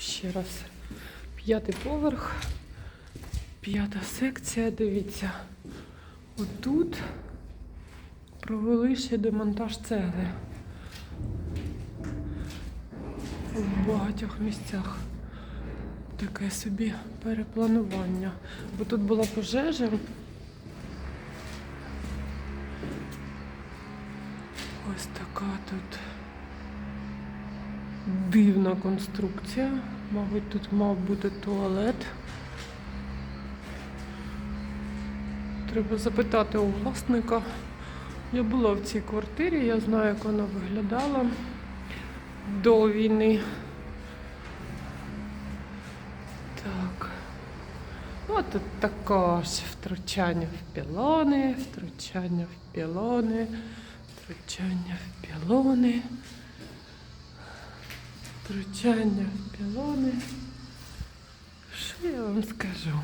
Ще раз. П'ятий поверх. П'ята секція, дивіться. Отут провели ще демонтаж цегли. В багатьох місцях таке собі перепланування. Бо тут була пожежа. Ось така тут дивна конструкція. Мабуть, тут мав бути туалет. Треба запитати у власника. Я була в цій квартирі, я знаю, як вона виглядала до війни. Так. От тут також втручання в пілони, втручання в пілони, втручання в пілони, втручання в пілони. Що я вам скажу?